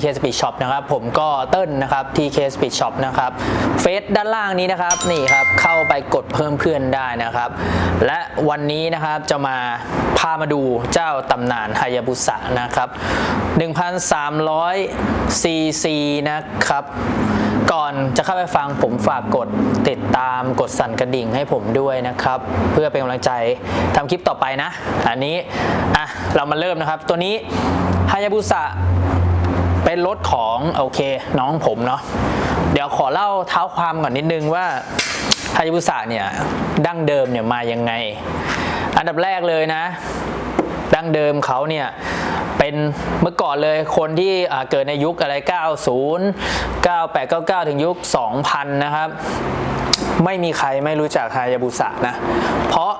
TK Speed Shop นะครับ ผมก็เติ้ลนะครับ TK Speed Shop นะครับเฟซด้านล่างนี้นะครับนี่ครับเข้าไปกดเพิ่มเพื่อนได้นะครับ และวันนี้นะครับจะมาพามาดูเจ้าตำนานฮายาบุสะนะครับ 1,300 cc นะครับก่อนจะเข้าไปฟังผมฝากกดติดตามกดสั่นกระดิ่งให้ผมด้วยนะครับ เพื่อเป็นกำลังใจทำคลิปต่อไปนะ อันนี้อะเรามาเริ่มนะครับ ตัวนี้ฮายาบุสะ เป็นรถของโอเคน้องผมเนาะเดี๋ยวขอเล่าเท้าความก่อนนิดนึงว่าฮายาบุสะเนี่ยดั้งเดิมเนี่ยมายังไง อันดับแรกเลยนะ ดั้งเดิมเขาเนี่ยเป็นเมื่อก่อนเลยคนที่เกิดในยุคอะไร 90 98 99 ถึงยุค 2000 นะครับ ไม่มีใครไม่รู้จักฮายาบุสะนะ เพราะ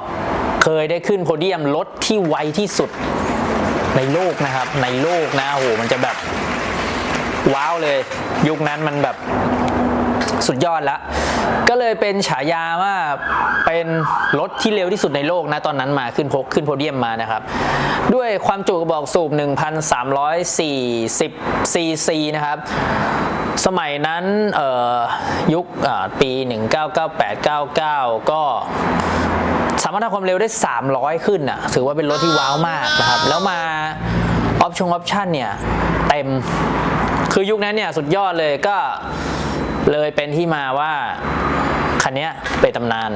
เคยได้ขึ้นโพเดียมรถที่ไวที่สุดในโลกนะครับ ในโลกนะโหมันจะแบบ ว้าวเลย ยุคนั้นมันแบบสุดยอดละก็เลยเป็นฉายาว่าเป็นรถที่เร็วที่สุดในโลกนะตอนนั้นมาขึ้นพกขึ้นโพเดียมมานะครับ ด้วยความจุกระบอกสูบ 1,340ซีซีนะครับ สมัยนั้นยุคอ่าปี 1998-99 ก็สามารถทำความเร็วได้ 300 ขึ้นอะถือว่าเป็นรถที่ว้าวมากนะครับ แล้วมาออปชั่นออปชั่นเนี่ย เต็ม คือยุคนั้นเนี่ยสุดยอดเลยก็เลยเป็นที่มาว่าคันนี้เป็นตำนาน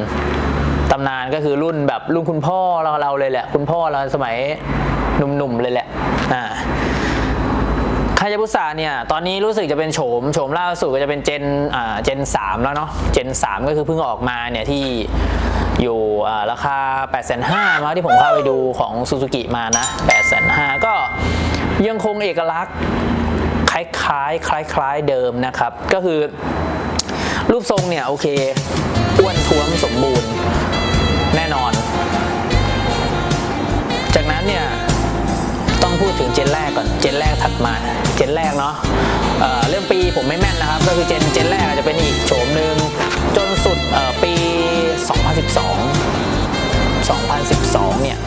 ตำนานก็คือรุ่นแบบรุ่นคุณพ่อเราเราเลยแหละ คุณพ่อเราสมัยหนุ่มๆเลยแหละอ่าคายาบุสะเนี่ยตอนนี้รู้สึกจะเป็นโฉมโฉมล่าสุดก็จะเป็นเจนอ่าเจน3แล้วเนาะเจน3ก็คือเพิ่งออกมาเนี่ยที่อยู่อ่าราคา 8 5 0 0 0มาที่ผมเข้าไปดูของซูซูกิมานะ 8 5 0 0 0ก็ยังคงเอกลักษณ์ คล้ายๆ คล้าย ๆ เดิมนะครับ ก็คือ รูปทรงเนี่ยโอเคอ้วนท้วมสมบูรณ์แน่นอน จากนั้นเนี่ยต้องพูดถึงเจนแรกก่อน เจนแรกถัดมา เจนแรกเนาะเเรื่องปีผมไม่แม่นนะครับ ก็คือเจนเจนแรกอาจจะเป็นอีกโฉมหนึ่งจนสุดเอ่อปี 2012 2012 เนี่ย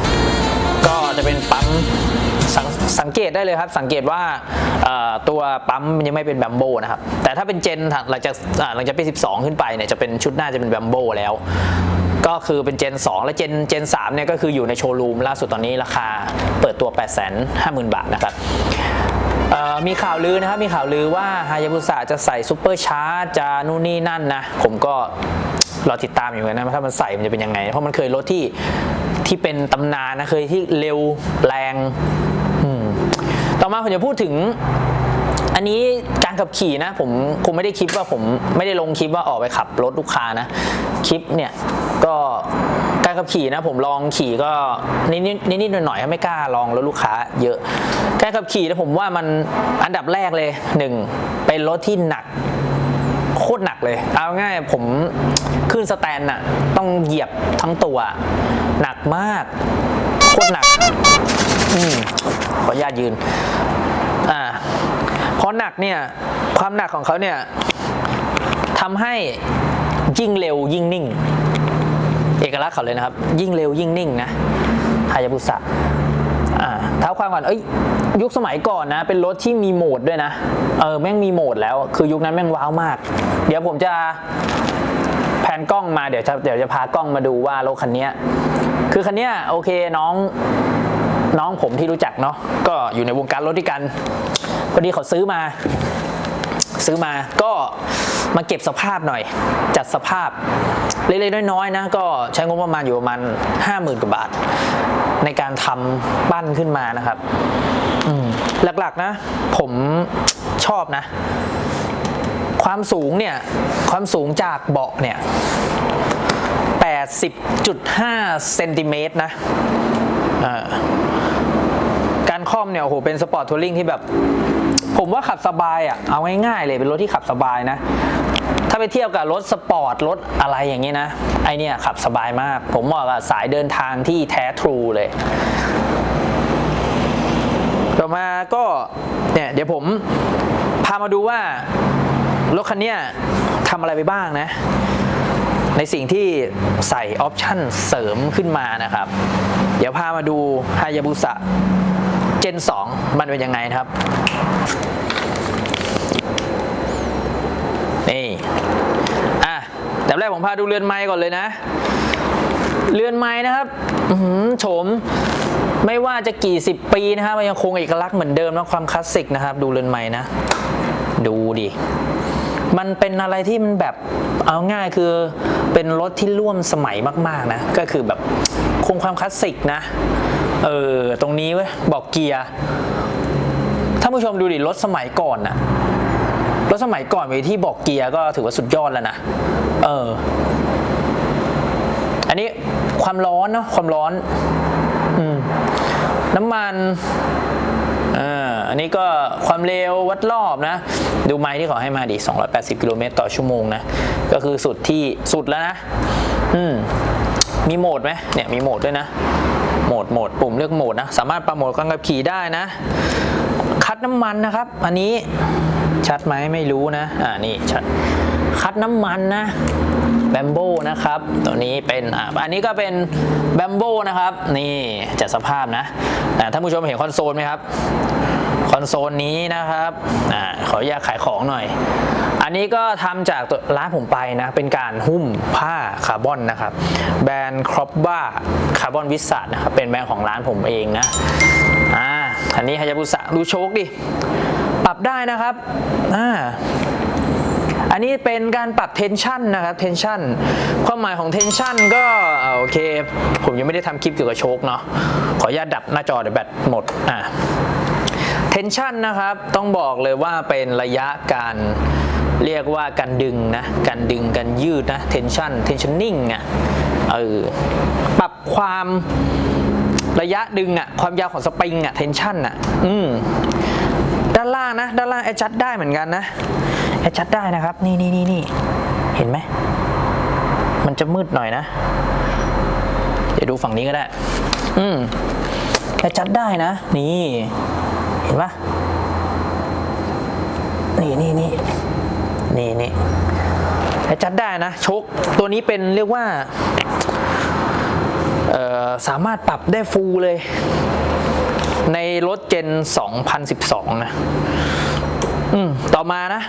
จะเป็นปั๊มสสังเกตได้เลยครับ สังเกตว่าตัวปั๊มมันยังไม่เป็นแบมโบนะครับ แต่ถ้าเป็นเจนหลังจากหลังจากปี 12 ขึ้นไปเนี่ยจะเป็นชุดหน้าจะเป็นแบมโบแล้ว ก็คือเป็นเจน 2 และเจนเจน3เนี่ยก็คืออยู่ในโชว์รูมล่าสุดตอนนี้ราคาเปิดตัว 8 5 0 0 0 0 บาทนะครับมีข่าวลือนะครับมีข่าวลือว่าฮายาบุสะจะใส่ซูเปอร์ชาร์จจะนู่นนี่นั่นนะ ผมก็รอติดตามอยู่นกันนะว่าถ้ามันใส่มันจะเป็นยังไง เพราะมันเคยรถที่ ที่เป็นตำนานนะเคยที่เร็วแรงต่อมาผมจะพูดถึง อันนี้การขับขี่นะ ผมคงไม่ได้คลิปว่าผมไม่ได้ลงคลิปว่าออกไปขับรถลูกค้านะ คลิปเนี่ยก็การขับขี่นะ ผมลองขี่ก็นิดนิดนิดหน่อยหน่อยๆไม่กล้าลองรถลูกค้า เยอะ การขับขี่นะผมว่ามันอันดับแรกเลยหนึ่งเป็นรถที่หนัก คตรหนักเลย เอาง่ายผมขึ้นสแตนน่ะต้องเหยียบทั้งตัวหนักมาก โคตรหนักอืมขออนุญาตยืน อ่าเพราะหนักเนี่ย ความหนักของเขาเนี่ยทำให้ยิ่งเร็วยิ่งนิ่ง เอกลักษณ์เขาเลยนะครับ ยิ่งเร็วยิ่งนิ่งนะฮายาบุสะอ่าเท้าความก่อนเอ้ย ยุคสมัยก่อนนะ เป็นรถที่มีโหมดด้วยนะ เออแม่งมีโหมดแล้ว คือยุคนั้นแม่งว้าวมาก เดี๋ยวผมจะแผนกล้องมาเดี๋ยวจะเดี๋ยวจะพากล้องมาดูว่ารถคันเนี้ยคือคันเนี้ยโอเคน้องน้องผมที่รู้จักเนาะก็อยู่ในวงการรถด้วยกันพอดีเขาซื้อมา ซื้อมาก็มาเก็บสภาพหน่อย จัดสภาพเล็กๆน้อยๆนะก็ใช้งบประมาณอยู่ประมาณห้าหมื่นกว่าบาท ในการทำปั้นขึ้นมานะครับ หลักๆนะ ผมชอบนะ ความสูงเนี่ย ความสูงจากเบาะเนี่ย 80.5เซนติเมตรนะการคล่อมเนี่ยโอ้โหเป็นสปอร์ตทัวริงที่แบบ ผมว่าขับสบายอะ เอาง่ายๆเลยเป็นรถที่ขับสบายนะ ถ้าไปเทียบกับรถสปอร์ต รถอะไรอย่างนี้นะ ไอเนี่ยขับสบายมาก ผมเหมาะกับสายเดินทางที่แท้ทรูเลย อมาก็เนี่ยเดี๋ยวผมพามาดูว่ารถคันนี้ทำอะไรไปบ้างนะ ในสิ่งที่ใส่ออปชั่นเสริมขึ้นมานะครับ เดี๋ยวพามาดูฮายาบุสะเจน 2 มันเป็นยังไงนะครับนี่อะแต่แรกผมพาดูเรือนไม้ก่อนเลยนะ เรือนไม้นะครับอื้อหือโฉม ไม่ว่าจะกี่สิบปีนะครับมันยังคงเอกลักษณ์เหมือนเดิมนะความคลาสสิกนะครับ ดูเรือนไม้นะ ดูดิมันเป็นอะไรที่มันแบบเอาง่ายคือเป็นรถที่ร่วมสมัยมาก ๆ นะ ก็คือแบบคงความคลาสสิกนะ เออ ตรงนี้เว้ยบอกเกียร์ถ้านผู้ชมดูดิรถสมัยก่อนนะรถสมัยก่อนมีที่บอกเกียร์ก็ถือว่าสุดยอดแล้วนะ เออ อันนี้ความร้อนเนาะความร้อน น้ำมันอ่าอันนี้ก็ความเร็ววัดรอบนะ ดูไม้ที่เขาให้มาดิ 280 กิโลเมตรต่อชั่วโมงนะ ก็คือสุดที่สุดแล้วนะ อืม มีโหมดไหมเนี่ยมีโหมดด้วยนะ โหมดโหมดปุ่มเลือกโหมดนะ สามารถปรับโหมดการขับขี่ได้นะ คัดน้ำมันนะครับ อันนี้ชัดไหมไม่รู้นะ อ่านี่ชัด คัดน้ำมันนะแบมโบนะครับ ตัวนี้เป็น อ่าอันนี้ก็เป็น แบมโบนะครับ นี่จัดสภาพนะอ่าท่านผู้ชมเห็นคอนโซลไหมครับ คอนโซลนี้นะครับอ่าขออนุญาตขายของหน่อย อันนี้ก็ทำจากร้านผมไปนะ เป็นการหุ้มผ้าคาร์บอนนะครับ แบรนด์ครอปบ้าคาร์บอนวิสัทนะครับ เป็นแบรนด์ของร้านผมเองนะ อ่า อันนี้ฮายาบุสะดูโชคดิ ปรับได้นะครับ อ่า อันนี้เป็นการปรับเทนชันนะครับเทนชันความหมายของเทนชันก็โอเค ผมยังไม่ได้ทำคลิปเกี่ยวกับโชคเนาะขออนุญาตดับหน้าจอเดี๋ยวแบตหมดอ่าเทนชันนะครับต้องบอกเลยว่าเป็นระยะการเรียกว่าการดึงนะ การดึงการยืดนะเทนชันเทนชันนิ่งอะเออปรับความระยะดึงอะความยาวของสปริงอะเทนชันอะอืมด้านล่างนะ ด้านล่างแอดจัดได้เหมือนกันนะ แอดจัดได้นะครับ นี่นี่นี่นี่เห็นไหม มันจะมืดหน่อยนะ เดี๋ยวดูฝั่งนี้ก็ได้ อืมแอดจัดได้นะ นี่ เห็นปะนี่นี่นี่นี่นี่แอดจัดได้นะ ชก ตัวนี้เป็นเรียกว่าสามารถปรับได้ฟูลเลย ในรถเจน 2012 นะ อืมต่อมานะ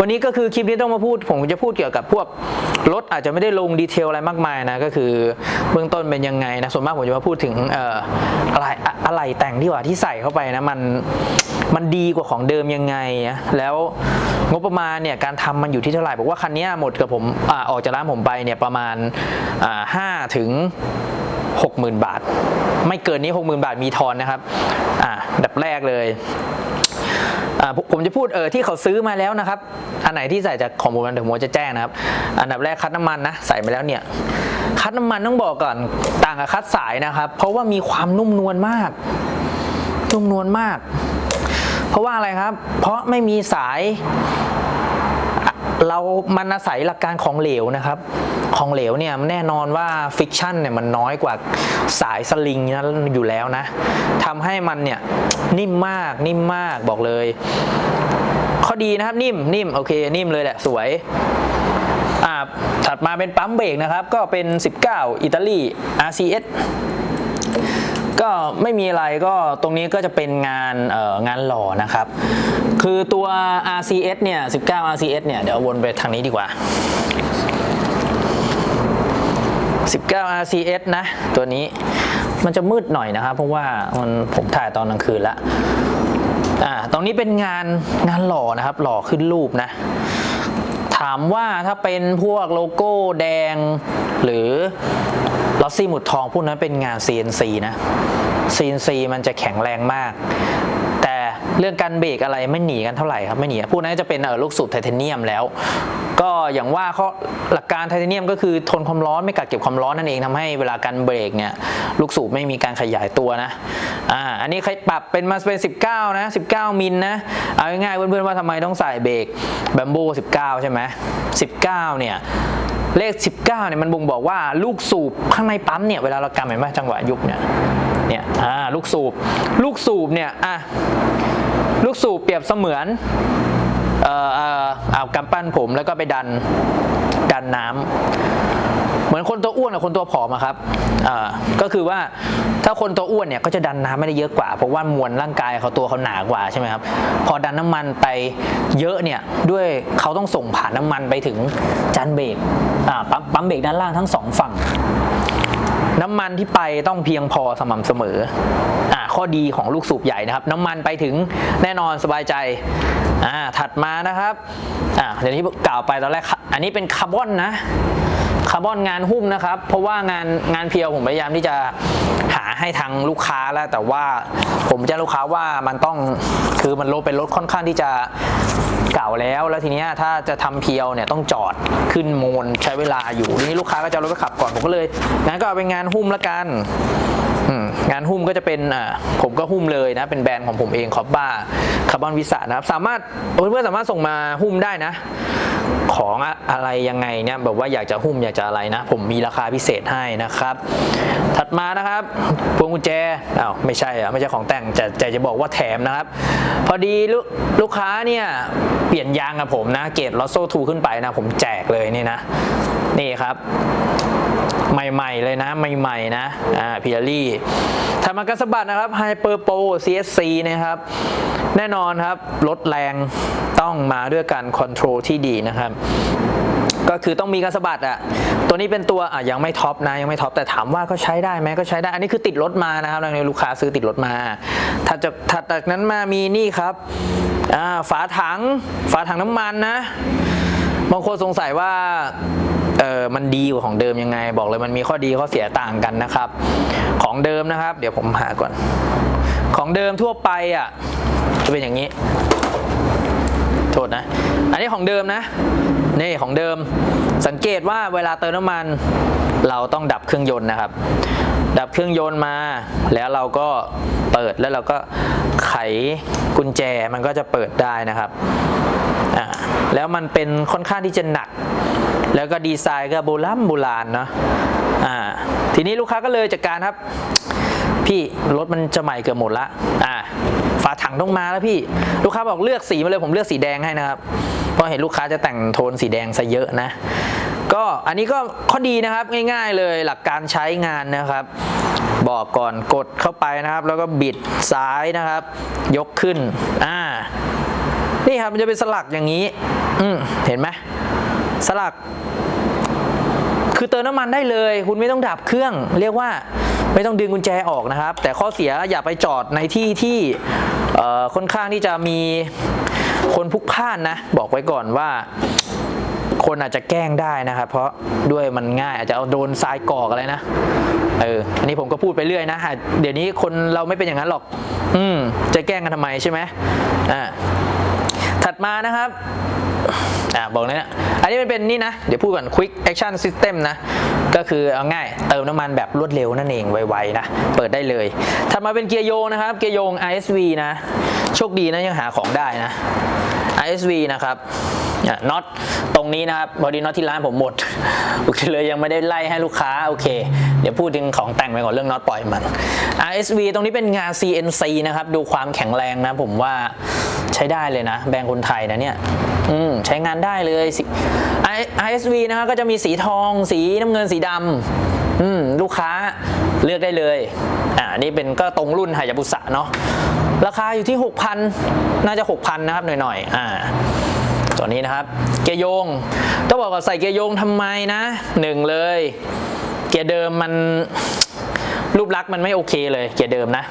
วันนี้ก็คือคลิปนี้ต้องมาพูด ผมจะพูดเกี่ยวกับพวกรถอาจจะไม่ได้ลงดีเทลอะไรมากมายนะ ก็คือเบื้องต้นเป็นยังไงนะ ส่วนมากผมจะมาพูดถึงเอ่ออะไรอะไรแต่งที่ว่าที่ใส่เข้าไปนะ มันมันดีกว่าของเดิมยังไงนะแล้วงบประมาณเนี่ยการทำมันอยู่ที่เท่าไหร่บอกว่าคันนี้หมดกับผมอ่าออกจากร้านผมไปเนี่ยประมาณอ่าห้าถึง60,000บาท ไม่เกินนี้60,000บาทมีทอนนะครับอ่าดับแรกเลย ผมผมจะพูดเออที่เขาซื้อมาแล้วนะครับ อันไหนที่ใส่จากของผมเดี๋ยวผมจะแจ้งนะครับ อันดับแรกคัดน้ำมันนะใส่มาแล้วเนี่ย คัดน้ำมันต้องบอกก่อนต่างกับคัดสายนะครับ เพราะว่ามีความนุ่มนวลมาก นุ่มนวลมาก เพราะว่าอะไรครับ เพราะไม่มีสาย เรามันอาศัยหลักการของเหลวนะครับ ของเหลวเนี่ยแน่นอนว่าฟิกชันเนี่ยมันน้อยกว่าสายสลิงนะอยู่แล้วนะทำให้มันเนี่ยนิ่มมากนิ่มมากบอกเลย ข้อดีนะครับนิ่มนิ่มโอเคนิ่มเลยแหละสวยอ่าถัดมาเป็นปั๊มเบรกนะครับ ก็เป็น 19 อิตาลี RCS ก็ไม่มีอะไรก็ตรงนี้ก็จะเป็นงานเอ่องานหล่อนะครับ คือตัว RCS เนี่ย 19 RCS เนี่ย เดี๋ยววนไปทางนี้ดีกว่า 19 RCS นะ ตัวนี้มันจะมืดหน่อยนะครับ เพราะว่ามันผมถ่ายตอนกลางคืนละอ่าตรงนี้เป็นงานงานหล่อนะครับ หล่อขึ้นรูปนะ ถามว่าถ้าเป็นพวกโลโก้แดง หรือลอสซี่หมุดทองพวกนั้นเป็นงาน CNC นะ CNC มันจะแข็งแรงมาก เรื่องการเบรกอะไรไม่หนีกันเท่าไหร่ครับไม่หนีพวกนั้นจะเป็นเออลูกสูบไทเทเนียมแล้ว ก็อย่างว่าเขาหลักการไทเทเนียมก็คือทนความร้อนไม่กัดเก็บความร้อนนั่นเองทำให้เวลาการเบรกเนี่ยลูกสูบไม่มีการขยายตัวนะอ่าอันนี้ใครปรับเป็นมาเป็น 19 นะ 19 มิลนะเอาง่ายๆเพื่อนๆว่าทำไมต้องใส่เบรกแบมโบ19 ใช่ไหม19 เนี่ยเลข 19เนี่ยมันบ่งบอกว่าลูกสูบข้างในปั๊มเนี่ยเวลาเรากำเห็นไหมจังหวะยุบเนี่ยเนี่ยอ่าลูกสูบ ลูกสูบเนี่ยอะ ลูกสูบเปรียบเสมือนเอ่อเอ่อเอากำปั้นผมแล้วก็ไปดันดันน้ำเหมือนคนตัวอ้วนกับคนตัวผอมครับก็คือว่าถ้าคนตัวอ้วนเนี่ยก็จะดันน้ำไม่ได้เยอะกว่าเพราะว่ามวลร่างกายเขาตัวเขาหนากว่าใช่ไหมครับพอดันน้ำมันไปเยอะเนี่ยด้วยเขาต้องส่งผ่านน้ำมันไปถึงจานเบรกปั๊มปั๊มเบรกด้านล่างทั้งสองฝั่ง น้ำมันที่ไปต้องเพียงพอสม่ำเสมออ่า ข้อดีของลูกสูบใหญ่นะครับ น้ำมันไปถึงแน่นอนสบายใจอ่าถัดมานะครับอ่าเดี๋ยวที่กล่าวไปตอนแรก อันนี้เป็นคาร์บอนนะคาร์บอนงานหุ้มนะครับ เพราะว่างานงานเพียวผมพยายามที่จะหาให้ทางลูกค้าแล้ว แต่ว่าผมแจ้งลูกค้าว่ามันต้องคือมันรถเป็นรถค่อนข้างที่จะเก่าแล้ว แล้วทีเนี้ยถ้าจะทำเพียวเนี่ยต้องจอดขึ้นโมนใช้เวลาอยู่ทีนี้ลูกค้าก็จะรถไปขับก่อนผมก็เลยงั้นก็เอาเป็นงานหุ้มละกัน งานหุ้มก็จะเป็นผมก็หุ้มเลยนะ เป็นแบรนด์ของผมเองคอบบ้าคาร์บอนวิสานะครับ สามารถเพื่อนๆสามารถส่งมาหุ้มได้นะ ของอะไรยังไงเนี่ยแบบว่าอยากจะหุ้มอยากจะอะไรนะ ผมมีราคาพิเศษให้นะครับ ถัดมานะครับพวงกุญแจอ้าวไม่ใช่อะไม่ใช่ของแต่งจะจะจะบอกว่าแถมนะครับ พอดีลูกลูกค้าเนี่ยเปลี่ยนยางกับผมนะ เกรดลอสโซ่ทูขึ้นไปนะ ผมแจกเลยนี่นะ นี่ครับ ใหม่ๆเลยนะ ใหม่ๆนะอ่าพิลลี่ทำมากระสบัดนะครับไฮเปอร์โป CSC นะครับ แน่นอนครับรถแรงต้องมาด้วยการคอนโทรลที่ดีนะครับก็คือต้องมีกระสะบัดอะตัวนี้เป็นตัวอะยังไม่ท็อปนะยังไม่ท็อปแต่ถามว่าก็ใช้ได้ไหมก็ใช้ได้ อันนี้คือติดรถมานะครับในลูกค้าซื้อติดรถมาถ้าจะถัดจากนั้นมามีนี่ครับอ่าฝาถัง ฝาถังน้ำมันนะบางคนสงสัยว่า เออมันดีกว่าของเดิมยังไง บอกเลยมันมีข้อดีข้อเสียต่างกันนะครับ ของเดิมนะครับ เดี๋ยวผมหาก่อน ของเดิมทั่วไปอะจะเป็นอย่างนี้ โทษนะ อันนี้ของเดิมนะนี่ของเดิมสังเกตว่าเวลาเติมน้ำมัน เราต้องดับเครื่องยนต์นะครับ ดับเครื่องยนต์มา แล้วเราก็เปิดแล้วเราก็ไขกุญแจมันก็จะเปิดได้นะครับอ่าแล้วมันเป็นค่อนข้างที่จะหนัก แล้วก็ดีไซน์ก็โบราณโบราณเนาะอ่าทีนี้ลูกค้าก็เลยจัดการครับ พี่รถมันจะใหม่เกือบหมดละอ่าฝาถังต้องมาแล้วพี่ ลูกค้าบอกเลือกสีมาเลยผมเลือกสีแดงให้นะครับเพราะเห็นลูกค้าจะแต่งโทนสีแดงซะเยอะนะ ก็อันนี้ก็ข้อดีนะครับง่ายๆเลยหลักการใช้งานนะครับ บอกก่อนกดเข้าไปนะครับ แล้วก็บิดซ้ายนะครับ ยกขึ้นอ่านี่ครับมันจะเป็นสลักอย่างนี้ อืเห็นไหม สลัก คือเติมน้ำมันได้เลย คุณไม่ต้องดับเครื่อง เรียกว่าไม่ต้องดึงกุญแจออกนะครับ แต่ข้อเสียอย่าไปจอดในที่ที่ค่อนข้างที่จะมีคนพลุกพล่านนะ บอกไว้ก่อนว่าคนอาจจะแกล้งได้นะครับ เพราะด้วยมันง่ายอาจจะเอาโดนทรายกอกอะไรนะเอออันนี้ผมก็พูดไปเรื่อยนะเดี๋ยวนี้คนเราไม่เป็นอย่างนั้นหรอก อืมจะแกล้งกันทำไมใช่ไหมอ่าถัดมานะครับ อ่าบอกเลยนะอันนี้มันเป็นนี่นะ เดี๋ยวพูดก่อน quick action system นะ ก็คือเอาง่ายเติมน้ำมันแบบรวดเร็วนั่นเองไวๆนะ เปิดได้เลยถัดมาเป็นเกียร์โยงนะครับ เกียร์โยง ISV นะ โชคดีนะยังหาของได้นะ ISV นะครับน็อตตรงนี้นะครับพอดีน็อตที่ร้านผมหมดโอเคเลยยังไม่ได้ไล่ให้ลูกค้าโอเค เดี๋ยวพูดถึงของแต่งไปก่อนเรื่องน็อตปล่อยมัน RSV ตรงนี้เป็นงาน CNC นะครับ ดูความแข็งแรงนะผมว่าใช้ได้เลยนะ แบรนด์คนไทยนะเนี่ย อืมใช้งานได้เลย ISV นะครับก็จะมีสีทอง สีน้ำเงินสีดำอืมลูกค้าเลือกได้เลยอ่านี่เป็นก็ตรงรุ่นไฮยาบุสะเนาะราคาอยู่ที่ 6,000 น่าจะ 6,000 นะครับหน่อยๆอ่าตัวนี้นะครับ เกียร์โยง ต้องบอกก่อนใส่เกียร์โยงทำไมนะหนึ่งเลย เกียร์เดิมมันรูปลักษณ์มันไม่โอเคเลยเกียร์เดิมนะ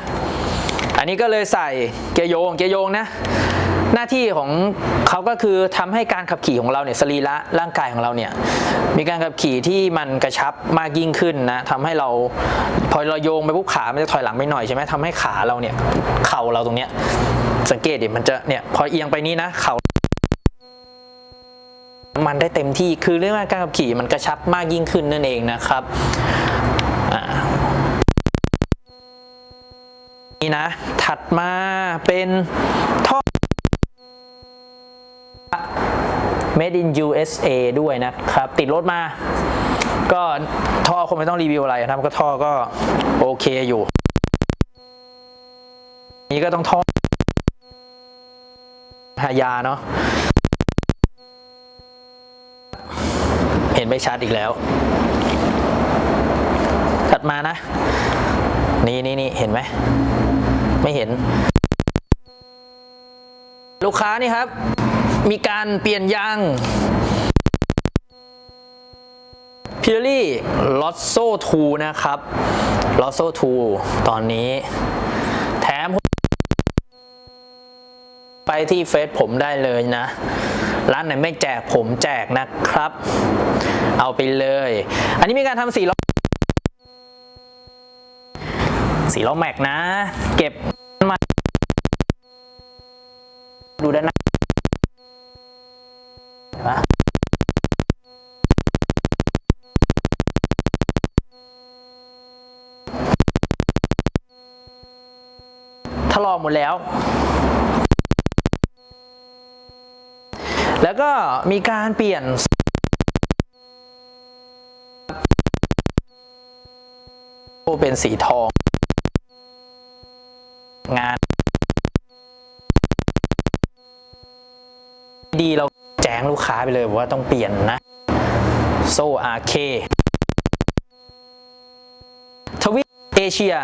อันนี้ก็เลยใส่เกียร์โยงเกียร์โยงนะ หน้าที่ของเขาก็คือทำให้การขับขี่ของเราเนี่ยสรีระร่างกายของเราเนี่ยมีการขับขี่ที่มันกระชับมากยิ่งขึ้นนะทำให้เราพอเราโยงไปปุ๊บขามันจะถอยหลังไปหน่อยใช่ไหมทำให้ขาเราเนี่ยเข่าเราตรงเนี้ยสังเกตดิมันจะเนี่ยพอเอียงไปนี้นะเข่ามันได้เต็มที่คือเรื่องการขับขี่มันกระชับมากยิ่งขึ้นนั่นเองนะครับนี่นะถัดมาเป็นท่อ made in USA ด้วยนะครับ ติดรถมา ก็ท่อคงไม่ต้องรีวิวอะไรนะครับก็ท่อก็โอเคอยู่ นี่ก็ต้องท่อหายาเนาะเห็นไม่ชัดอีกแล้วถัดมานะ นี่นี่นี่เห็นไหม ไม่เห็น ลูกค้านี่ครับ มีการเปลี่ยนยางพิลลี่ลอ s โซทูนะครับลอ s โซทูตอนนี้ แถม ไปที่เฟซผมได้เลยนะ ร้านไหนไม่แจกผมแจกนะครับ เอาไปเลย อันนี้มีการทำสีล้อสีล้อแม็กนะ เก็บมาดูด้านหน้า ห็นปะถลอกหมดแล้ว แล้วก็มีการเปลี่ยนเป็นสีทองงาน ดีเราแจ้ งลูกค้าไปเลยว่าต้องเปลี่ยนนะโซอาเคทวีเอเชีย